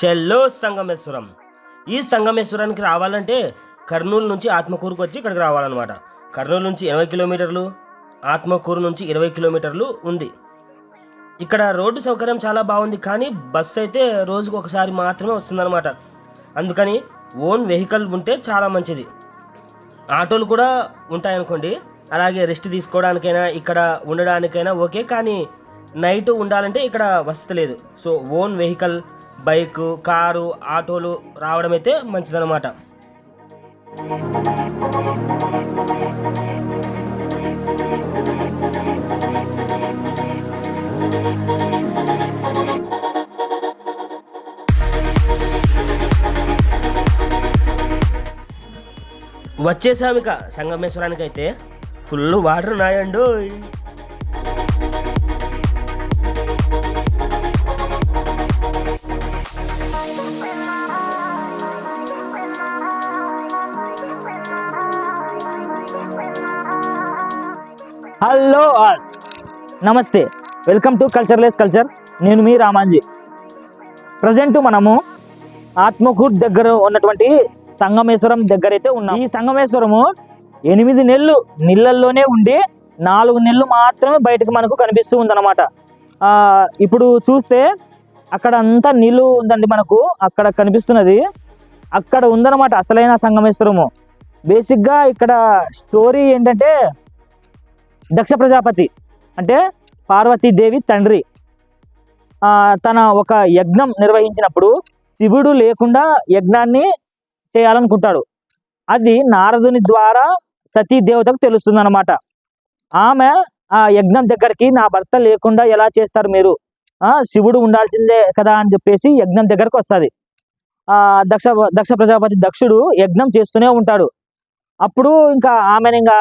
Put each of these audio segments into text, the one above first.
చెల్లో సంగమేశ్వరం. ఈ సంగమేశ్వరానికి రావాలంటే కర్నూలు నుంచి ఆత్మకూరుకు వచ్చి ఇక్కడికి రావాలన్నమాట. కర్నూలు నుంచి ఇరవై కిలోమీటర్లు ఆత్మకూరు నుంచి ఇరవై కిలోమీటర్లు ఉంది. ఇక్కడ రోడ్డు సౌకర్యం చాలా బాగుంది కానీ బస్సు అయితే రోజుకు ఒకసారి మాత్రమే వస్తుందన్నమాట. అందుకని ఓన్ వెహికల్ ఉంటే చాలా మంచిది. ఆటోలు కూడా ఉంటాయనుకోండి అలాగే రెస్ట్ తీసుకోవడానికైనా ఇక్కడ ఉండడానికైనా ఓకే కానీ నైట్ ఉండాలంటే ఇక్కడ వసతి లేదు. So own vehicle bike car ఆటోలు రావడం అయితే మంచిదన్నమాట. వచ్చేసామిక సంగమేశ్వరానికి అయితే ఫుల్ వాటర్ ఉన్నాయండు హలో ఆల్. నమస్తే. Welcome to cultureless culture. నేను మీ రామాంజీ. ప్రజెంట్ మనము ఆత్మకూర్ దగ్గర ఉన్నటువంటి సంగమేశ్వరం దగ్గర అయితే ఉన్నాం. ఈ సంగమేశ్వరము ఎనిమిది నెలలు నీళ్ళల్లోనే ఉండి నాలుగు నెలలు మాత్రమే బయటకు మనకు కనిపిస్తూ ఉందన్నమాట. ఇప్పుడు చూస్తే అక్కడ అంతా నీళ్ళు ఉందండి మనకు. అక్కడ కనిపిస్తున్నది. అక్కడ ఉందన్నమాట అసలైన సంగమేశ్వరము. బేసిక్గా ఇక్కడ స్టోరీ ఏంటంటే దక్ష ప్రజాపతి అంటే పార్వతీదేవి తండ్రి. తన ఒక యజ్ఞం నిర్వహించినప్పుడు శివుడు లేకుండా యజ్ఞాన్ని చేయాలనుకుంటాడు. అది నారదుని ద్వారా సతీ దేవతకు తెలుస్తుంది అనమాట ఆమె ఆ యజ్ఞం దగ్గరికి నా భర్త లేకుండా ఎలా చేస్తారు మీరు? శివుడు ఉండాల్సిందే కదా అని చెప్పేసి యజ్ఞం దగ్గరకు వస్తుంది. దక్ష దక్ష ప్రజాపతి దక్షుడు యజ్ఞం చేస్తూనే ఉంటాడు. అప్పుడు ఇంకా ఆమెను ఇంకా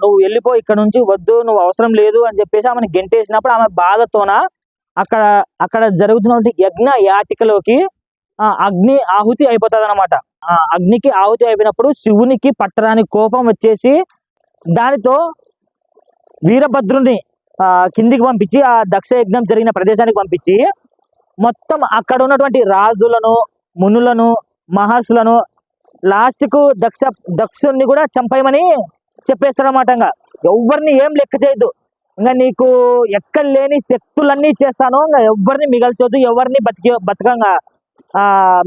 నువ్వు వెళ్ళిపో ఇక్కడ నుంచి వద్దు నువ్వు అవసరం లేదు అని చెప్పేసి ఆమెను గెంటేసినప్పుడు ఆమె బాధతోన అక్కడ అక్కడ జరుగుతున్నటువంటి యజ్ఞ యాటికలోకి ఆ, అగ్ని ఆహుతి అయిపోతుంది అనమాట అగ్నికి ఆహుతి అయిపోయినప్పుడు శివునికి పట్టరాని కోపం వచ్చేసి దానితో వీరభద్రుని ఆ, కిందికి పంపించి ఆ దక్ష యజ్ఞం జరిగిన ప్రదేశానికి పంపించి మొత్తం అక్కడ ఉన్నటువంటి రాజులను మునులను మహర్షులను లాస్ట్కు దక్ష దక్షుణ్ణి కూడా చంపేయమని చెప్పేస్తారన్నమాట ఇంకా. ఎవరిని ఏం లెక్క చేయొద్దు. ఇంకా నీకు ఎక్కడ లేని శక్తులన్నీ చేస్తాను ఇంకా ఎవరిని మిగల్చొద్దు ఎవరిని బతికి బతకంగా ఆ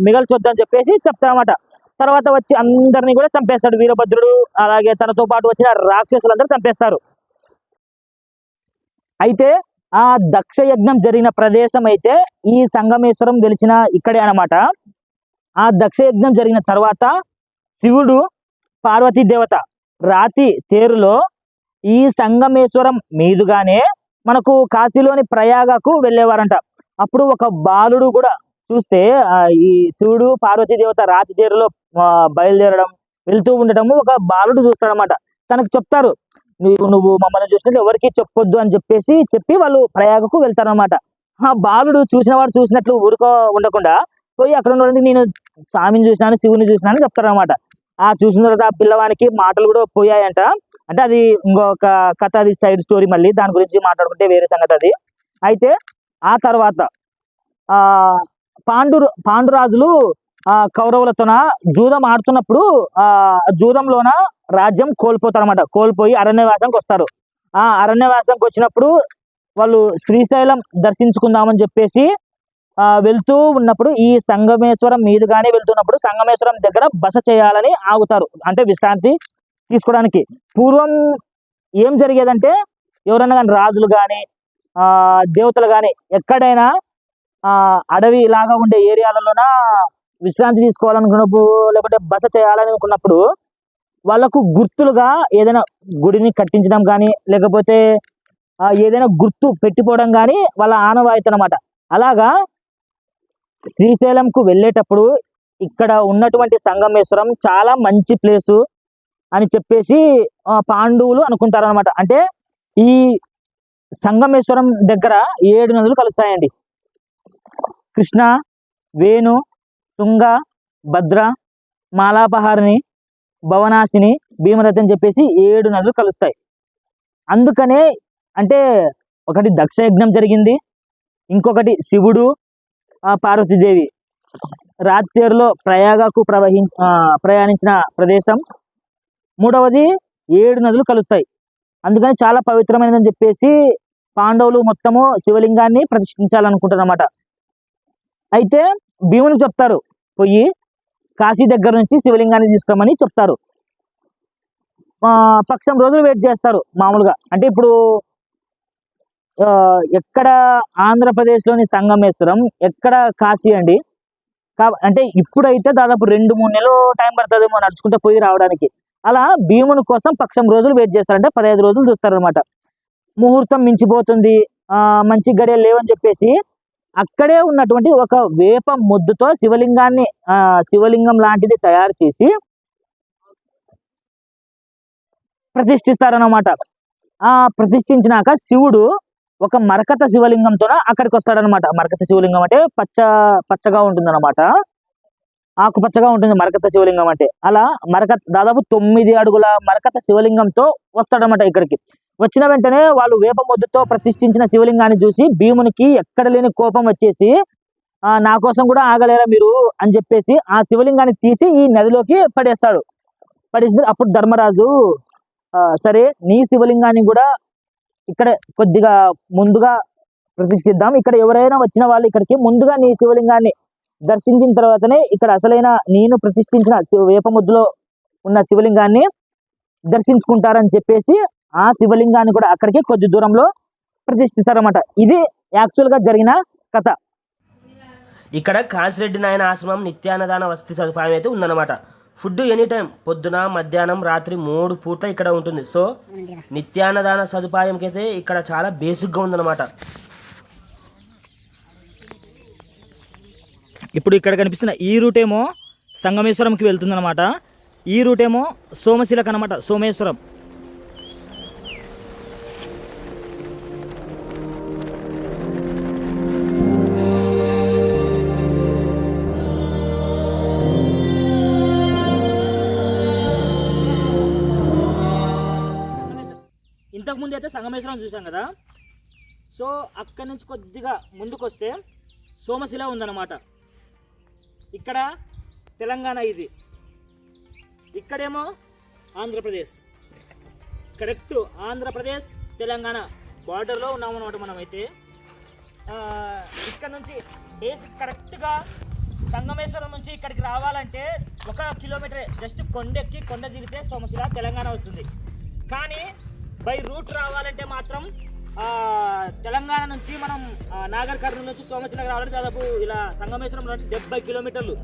మిగల్చొద్దు అని చెప్పేసి చెప్తారన్నమాట. తర్వాత వచ్చి అందరినీ కూడా చంపేస్తాడు వీరభద్రుడు అలాగే తనతో పాటు వచ్చిన రాక్షసులందరూ చంపేస్తారు. అయితే ఆ దక్ష యజ్ఞం జరిగిన ప్రదేశం అయితే ఈ సంగమేశ్వరం గెలిచిన ఇక్కడే అన్నమాట. ఆ దక్ష యజ్ఞం జరిగిన తర్వాత శివుడు పార్వతీ దేవత రాతి తేరులో ఈ సంగమేశ్వరం మీదుగానే మనకు కాశీలోని ప్రయాగకు వెళ్ళేవారంట. అప్పుడు ఒక బాలుడు కూడా చూస్తే ఈ శివుడు పార్వతీ దేవత రాతి తేరులో బయలుదేరడం వెళ్తూ ఉండటము ఒక బాలుడు చూస్తాడనమాట తనకు చెప్తారు నువ్వు నువ్వు మమ్మల్ని చూసినట్టు ఎవరికి చెప్పొద్దు అని చెప్పేసి చెప్పి వాళ్ళు ప్రయాగకు వెళ్తారనమాట ఆ బాలుడు చూసిన వాడు చూసినట్లు ఊరుకో ఉండకుండా పోయి అక్కడ ఉన్నటువంటి నేను స్వామిని చూసినాను శివుని చూసినాను చెప్తారనమాట ఆ చూసిన తర్వాత ఆ పిల్లవానికి మాటలు కూడా పోయాయంట. అంటే అది ఇంకొక కథ అది సైడ్ స్టోరీ మళ్ళీ. దాని గురించి మాట్లాడుకుంటే వేరే సంగతి అది. అయితే ఆ తర్వాత ఆ పాండు పాండురాజులు ఆ కౌరవులతోన జూదం ఆడుతున్నప్పుడు ఆ జూదంలోన రాజ్యం కోల్పోతారన్నమాట. కోల్పోయి అరణ్యవాసంకి వస్తారు. ఆ అరణ్యవాసంకి వచ్చినప్పుడు వాళ్ళు శ్రీశైలం దర్శించుకుందామని చెప్పేసి వెళ్తూ ఉన్నప్పుడు ఈ సంగమేశ్వరం మీదుగానే వెళ్తున్నప్పుడు సంగమేశ్వరం దగ్గర బస చేయాలని ఆగుతారు. అంటే విశ్రాంతి తీసుకోవడానికి. పూర్వం ఏం జరిగేదంటే ఎవరైనా కానీ రాజులు కానీ దేవతలు కానీ ఎక్కడైనా ఆ, అడవి లాగా ఉండే ఏరియాలలోన విశ్రాంతి తీసుకోవాలనుకున్నప్పుడు లేకపోతే బస చేయాలనుకున్నప్పుడు వాళ్ళకు గుర్తులుగా ఏదైనా గుడిని కట్టించడం కానీ లేకపోతే ఏదైనా గుర్తు పెట్టిపోవడం కానీ వాళ్ళ ఆనవాయితీ అనమాట అలాగా శ్రీశైలంకు వెళ్ళేటప్పుడు ఇక్కడ ఉన్నటువంటి సంగమేశ్వరం చాలా మంచి ప్లేసు అని చెప్పేసి పాండవులు అనుకుంటారు అనమాట అంటే ఈ సంగమేశ్వరం దగ్గర ఏడు నదులు కలుస్తాయండి. కృష్ణ వేణు తుంగ భద్ర మాలాపహారిణి భవనాశిని భీమరథి అని చెప్పేసి ఏడు నదులు కలుస్తాయి. అందుకనే అంటే ఒకటి దక్ష యజ్ఞం జరిగింది ఇంకొకటి శివుడు పార్వతీదేవి రాత్రిలో ప్రయాగకు ప్రవహి ప్రయాణించిన ప్రదేశం. మూడవది ఏడు నదులు కలుస్తాయి. అందుకని చాలా పవిత్రమైనదని చెప్పేసి పాండవులు మొత్తము శివలింగాన్ని ప్రతిష్ఠించాలనుకుంటారన్నమాట అయితే భీముని చెప్తారు పోయి కాశీ దగ్గర నుంచి శివలింగాన్ని తీసుకురమ్మని చెప్తారు. ఆ, పక్షం రోజులు వెయిట్ చేస్తారు మామూలుగా. అంటే ఇప్పుడు ఎక్కడ ఆంధ్రప్రదేశ్లోని సంగమేశ్వరం ఎక్కడ కాశీ అండి? కా- అంటే ఇప్పుడైతే దాదాపు రెండు మూడు నెలలు టైం పడుతుందేమో నడుచుకుంటూ పోయి రావడానికి. అలా భీముని కోసం పక్షం రోజులు వెయిట్ చేస్తారంటే పదహైదు రోజులు చూస్తారనమాట ముహూర్తం మించిపోతుంది ఆ, మంచి గడియలు లేవని చెప్పేసి అక్కడే ఉన్నటువంటి ఒక వేప ముద్దుతో శివలింగాన్ని ఆ, శివలింగం లాంటిది తయారు చేసి ప్రతిష్ఠిస్తారనమాట ఆ ప్రతిష్ఠించినాక శివుడు ఒక మరకత శివలింగంతో అక్కడికి వస్తాడనమాట మరకత శివలింగం అంటే పచ్చ పచ్చగా ఉంటుందన్నమాట. ఆకుపచ్చగా ఉంటుంది మరకత శివలింగం అంటే. అలా మరకత దాదాపు తొమ్మిది అడుగుల మరకత శివలింగంతో వస్తాడనమాట ఇక్కడికి. వచ్చిన వెంటనే వాళ్ళు వేప మొద్దుతో ప్రతిష్ఠించిన శివలింగాన్ని చూసి భీమునికి ఎక్కడ లేని కోపం వచ్చేసి నా కోసం కూడా ఆగలేరా మీరు? అని చెప్పేసి ఆ శివలింగాన్ని తీసి ఈ నదిలోకి పడేస్తాడు. పడేసి అప్పుడు ధర్మరాజు ఆ, సరే నీ శివలింగాన్ని కూడా ఇక్కడ కొద్దిగా ముందుగా ప్రతిష్ఠిద్దాం. ఇక్కడ ఎవరైనా వచ్చిన వాళ్ళు ఇక్కడికి ముందుగా నీ శివలింగాన్ని దర్శించిన తర్వాతనే ఇక్కడ అసలైన నేను ప్రతిష్ఠించిన శివ- వేపముద్దులో ఉన్న శివలింగాన్ని దర్శించుకుంటారని చెప్పేసి ఆ శివలింగాన్ని కూడా అక్కడికి కొద్ది దూరంలో ప్రతిష్ఠిస్తారన్నమాట. ఇది యాక్చువల్గా జరిగిన కథ. ఇక్కడ కాశిరెడ్డి నాయన ఆశ్రమం నిత్యాన్నదాన వసతి సదుపాయం అయితే ఉందన్నమాట. ఫుడ్ ఎనీ టైం పొద్దున మధ్యాహ్నం రాత్రి మూడు పూట్ల ఇక్కడ ఉంటుంది. సో నిత్యాన్నదాన సదుపాయంకి అయితే ఇక్కడ చాలా బేసిక్గా ఉందన్నమాట. ఇప్పుడు ఇక్కడ కనిపిస్తున్న ఈ రూట్ ఏమో సంగమేశ్వరంకి వెళ్తుందన్నమాట. ఈ రూట్ ఏమో సోమశిలకు అనమాట సోమేశ్వరం. ఇంతకుముందు అయితే సంగమేశ్వరం చూసాం కదా. సో అక్కడి నుంచి కొద్దిగా ముందుకొస్తే సోమశిల ఉందన్నమాట. ఇక్కడ తెలంగాణ ఇది. ఇక్కడేమో ఆంధ్రప్రదేశ్. కరెక్ట్ ఆంధ్రప్రదేశ్ తెలంగాణ బార్డర్లో ఉన్నామన్నమాట మనమైతే. ఇక్కడ నుంచి బేసిక్ కరెక్ట్గా సంగమేశ్వరం నుంచి ఇక్కడికి రావాలంటే ఒక కిలోమీటర్. జస్ట్ కొండెక్కి కొండ దిగితే సోమశిల తెలంగాణ వస్తుంది. కానీ బై రూట్ రావాలంటే మాత్రం తెలంగాణ నుంచి మనం నాగర్ కర్నూలు నుంచి సోమశిలకు రావాలంటే దాదాపు ఇలా సంగమేశ్వరం నుండి డెబ్బై కిలోమీటర్లు.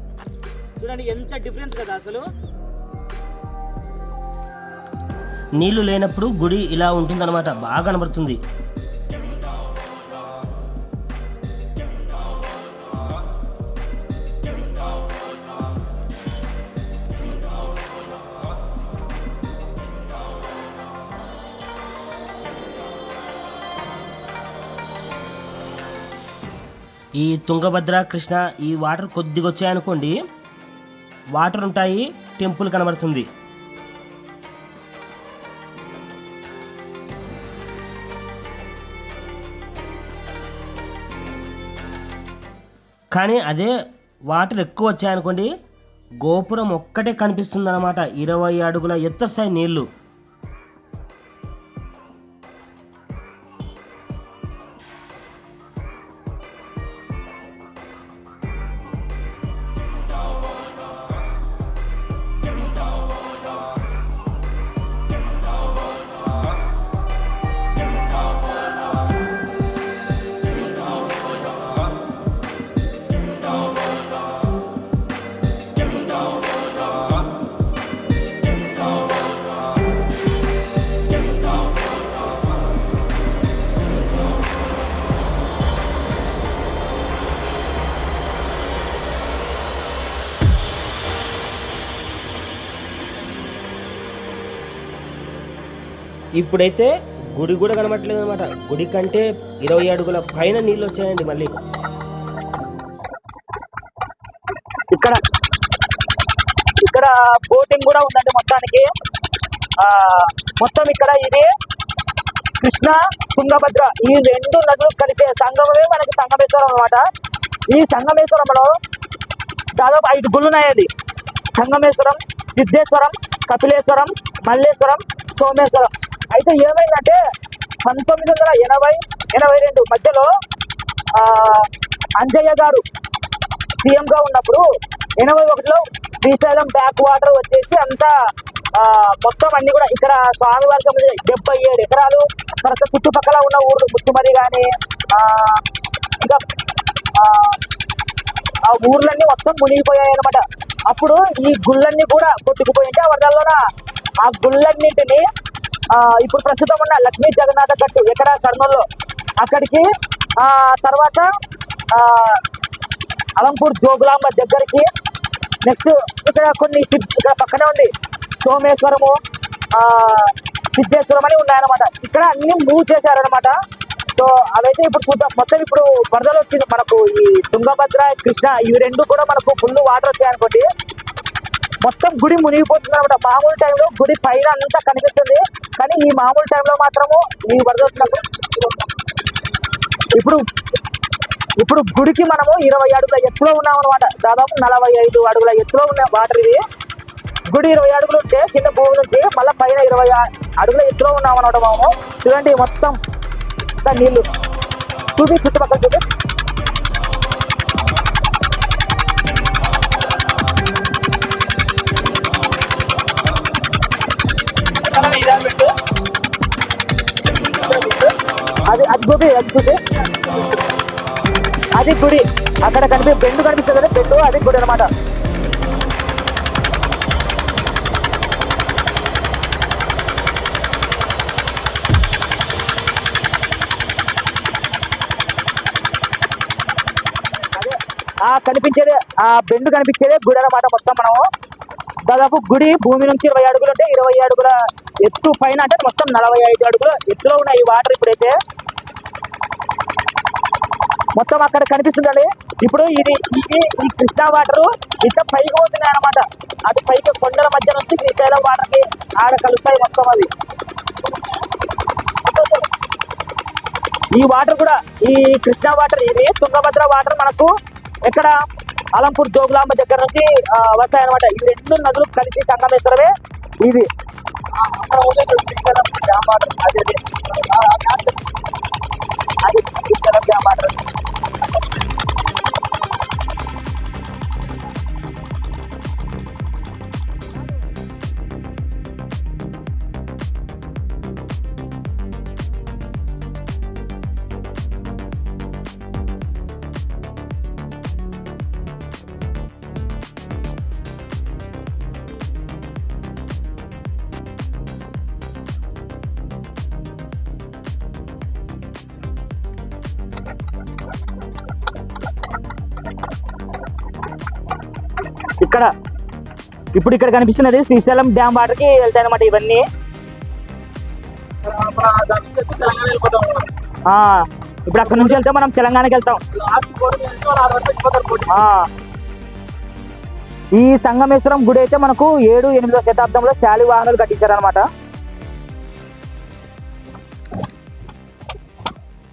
చూడండి ఎంత డిఫరెన్స్ కదా అసలు. నీళ్ళు లేనప్పుడు గుడి ఇలా ఉంటుందన్నమాట బాగా కనబడుతుంది. ఈ తుంగభద్ర కృష్ణ ఈ వాటర్ కొద్దిగా వచ్చాయనుకోండి వాటర్ ఉంటాయి టెంపుల్ కనబడుతుంది. కానీ అదే వాటర్ ఎక్కువ వచ్చాయనుకోండి గోపురం ఒక్కటే కనిపిస్తుంది అనమాట ఇరవై అడుగుల ఎత్తు వస్తాయి ఇప్పుడైతే గుడి కూడా కనబట్టలేదు అనమాట గుడి కంటే ఇరవై అడుగుల పైన నీళ్ళు వచ్చాయండి మళ్ళీ. ఇక్కడ ఇక్కడ బోటింగ్ కూడా ఉందండి మొత్తానికి. ఆ మొత్తం ఇక్కడ ఇది కృష్ణ తుంగభద్ర ఈ రెండు నదులు కలిసే సంగమమే మనకి సంగమేశ్వరం అనమాట ఈ సంగమేశ్వరంలో దాదాపు ఐదు గుళ్ళు ఉన్నాయండి సంగమేశ్వరం సిద్ధేశ్వరం కపిలేశ్వరం మల్లేశ్వరం సోమేశ్వరం. అయితే ఏమైందంటే పంతొమ్మిది వందల ఎనభై ఎనభై రెండు మధ్యలో అంజయ్య గారు సీఎంగా ఉన్నప్పుడు ఎనభై ఒకటిలో శ్రీశైలం బ్యాక్ వాటర్ వచ్చేసి అంతా మొత్తం అన్ని కూడా ఇక్కడ స్వామివారి సంబంధించిన డెబ్బై ఏడు ఎకరాలు తర్వాత చుట్టుపక్కల ఉన్న ఊర్లు ముచ్చుమరి కానీ ఇంకా ఆ, ఊర్లన్నీ మొత్తం మునిగిపోయాయి అనమాట అప్పుడు ఈ గుళ్ళన్నీ కూడా కొట్టుకుపోయింటే ఆ వరదల్లోన ఆ గుళ్ళన్నింటిని ఇప్పుడు ప్రస్తుతం ఉన్న లక్ష్మీ జగన్నాథ గట్టు ఎక్కడ? కర్నూలులో అక్కడికి ఆ తర్వాత అలంపూర్ జోగులాంబ దగ్గరికి. నెక్స్ట్ ఇక్కడ కొన్ని ఇక్కడ పక్కనే ఉంది. సోమేశ్వరము సిద్ధేశ్వరం అని ఉన్నాయన్నమాట. ఇక్కడ అన్ని మూవ్ చేశారనమాట సో అవైతే ఇప్పుడు చూద్దాం. మొత్తం ఇప్పుడు వరదలు వచ్చింది మనకు ఈ తుంగభద్ర కృష్ణ ఇవి రెండు కూడా మనకు ఫుల్ వాటర్ వచ్చాయనుకోండి. మొత్తం గుడి మునిగిపోతుంది అనమాట మామూలు టైంలో గుడి పైన అంతా కనిపిస్తుంది. కానీ ఈ మామూలు టైంలో మాత్రము ఈ వరదొచ్చినప్పుడు ఇప్పుడు ఇప్పుడు గుడికి మనము ఇరవై అడుగుల ఎత్తులో ఉన్నాం అనమాట దాదాపు నలభై ఐదు అడుగుల ఎత్తులో ఉన్న వాటర్ ఇది. గుడి ఇరవై అడుగులు ఉంటే కింద భూమి నుంచి మళ్ళీ పైన ఇరవై అడుగుల ఎత్తులో ఉన్నాం అనమాట మనము చూడండి మొత్తం నీళ్ళు చూపి చుట్టుపక్కల చూపి అది అది అది గుడి. అక్కడ కనిపి బెండు కనిపిస్తుంది కదా బెండు అది గుడి అనమాట ఆ కనిపించేదే ఆ బెండు కనిపించేదే గుడి అనమాట మొత్తం మనము. దాదాపు గుడి భూమి నుంచి ఇరవై అడుగులు అంటే ఇరవై అడుగుల ఎత్తు పైన అంటే మొత్తం నలభై ఐదు అడుగులు ఎత్తులో ఉన్నాయి వాటర్ ఇప్పుడైతే మొత్తం అక్కడ కనిపిస్తుందండి. ఇప్పుడు ఇది ఇది ఈ కృష్ణా వాటర్ ఇంత పైకి పోతున్నాయి అనమాట అది పైకి కొండల మధ్య నుంచి శ్రీశైలం వాటర్కి ఆడ కలుస్తాయి మొత్తం అది ఈ వాటర్ కూడా ఈ కృష్ణా వాటర్ ఇది తుంగభద్ర వాటర్ మనకు ఎక్కడ అలంపూర్ జోగులాంబ దగ్గర నుంచి వస్తాయి అనమాట ఈ రెండు నదులు కలిసి సంగమేశ్వరమే. ఇది. డ్యామ్ వాటర్ అది అది. అది శ్రీశైలం డ్యామ్ వాటర్ ఇప్పుడు ఇక్కడ కనిపిస్తున్నది శ్రీశైలం డ్యామ్ వాటర్కి వెళ్తాయి అనమాట ఇవన్నీ. ఆ, ఇప్పుడు అక్కడ నుంచి వెళ్తే మనం తెలంగాణకి వెళ్తాం. ఈ సంగమేశ్వరం గుడి అయితే మనకు ఏడు ఎనిమిదో శతాబ్దంలో శాలి వాహనాలు కట్టించారనమాట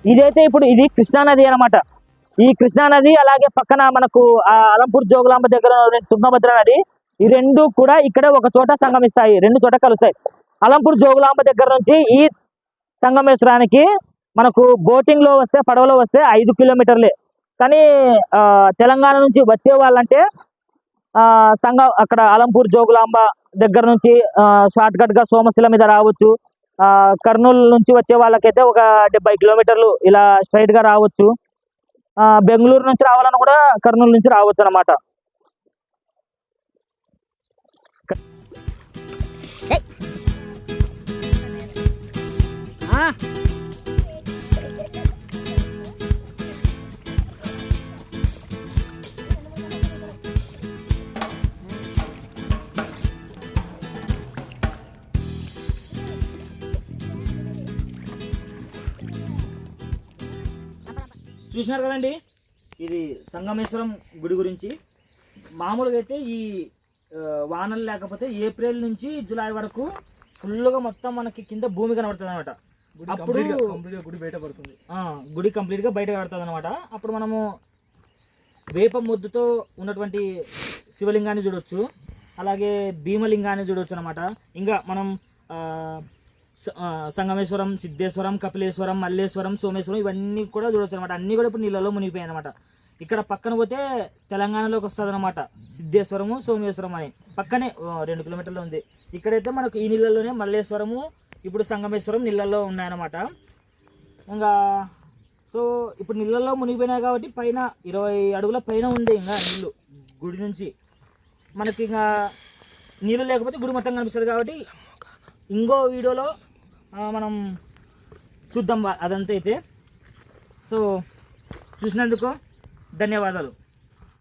ఇదైతే ఇప్పుడు ఇది కృష్ణానది అన్నమాట. ఈ కృష్ణానది అలాగే పక్కన మనకు ఆ అలంపూర్ జోగులాంబ దగ్గర తుంగభద్ర నది ఈ రెండు కూడా ఇక్కడ ఒక చోట సంగమిస్తాయి రెండు చోట కలుస్తాయి. అలంపూర్ జోగులాంబ దగ్గర నుంచి ఈ సంగమేశ్వరానికి మనకు బోటింగ్లో వస్తే పడవలో వస్తే ఐదు కిలోమీటర్లే. కానీ ఆ, తెలంగాణ నుంచి వచ్చే వాళ్ళంటే ఆ, సంగ అక్కడ అలంపూర్ జోగులాంబ దగ్గర నుంచి షార్ట్ కట్గా సోమశిల మీద రావచ్చు. ఆ, కర్నూలు నుంచి వచ్చే వాళ్ళకైతే ఒక డెబ్బై కిలోమీటర్లు ఇలా స్ట్రైట్గా రావచ్చు. ఆ, బెంగళూరు నుంచి రావాలని కూడా కర్నూలు నుంచి రావచ్చు అనమాట చూసినారు కదండి? ఇది సంగమేశ్వరం గుడి గురించి. మామూలుగా అయితే ఈ వానలు లేకపోతే ఏప్రిల్ నుంచి జూలై వరకు ఫుల్గా మొత్తం మనకి కింద భూమి కనబడుతుంది అనమాట అప్పుడు గుడి బయట పడుతుంది. గుడి కంప్లీట్గా బయట కడుతుంది అనమాట అప్పుడు మనము వేప ముద్దుతో ఉన్నటువంటి శివలింగాన్ని చూడొచ్చు. అలాగే భీమలింగాన్ని చూడొచ్చు అనమాట ఇంకా మనం సంగమేశ్వరం సిద్ధేశ్వరం కపిలేశ్వరం మల్లేశ్వరం సోమేశ్వరం ఇవన్నీ కూడా చూడొచ్చు అనమాట అన్నీ కూడా ఇప్పుడు నీళ్ళలో మునిగిపోయాయి అనమాట ఇక్కడ పక్కన పోతే తెలంగాణలోకి వస్తుంది అనమాట సిద్ధేశ్వరము సోమేశ్వరం అని. పక్కనే రెండు కిలోమీటర్లు ఉంది. ఇక్కడైతే మనకు ఈ నీళ్ళలోనే మల్లేశ్వరము ఇప్పుడు సంగమేశ్వరం నీళ్ళల్లో ఉన్నాయన్నమాట. ఇంకా సో ఇప్పుడు నీళ్ళల్లో మునిగిపోయినాయి కాబట్టి పైన ఇరవై అడుగుల పైన ఉంది ఇంకా నీళ్ళు గుడి నుంచి. మనకి ఇంకా నీళ్ళు లేకపోతే గుడి మొత్తం కనిపిస్తుంది కాబట్టి ఇంకో వీడియోలో మనం చూద్దాం అదంతా అయితే. సో చూసినందుకు ధన్యవాదాలు.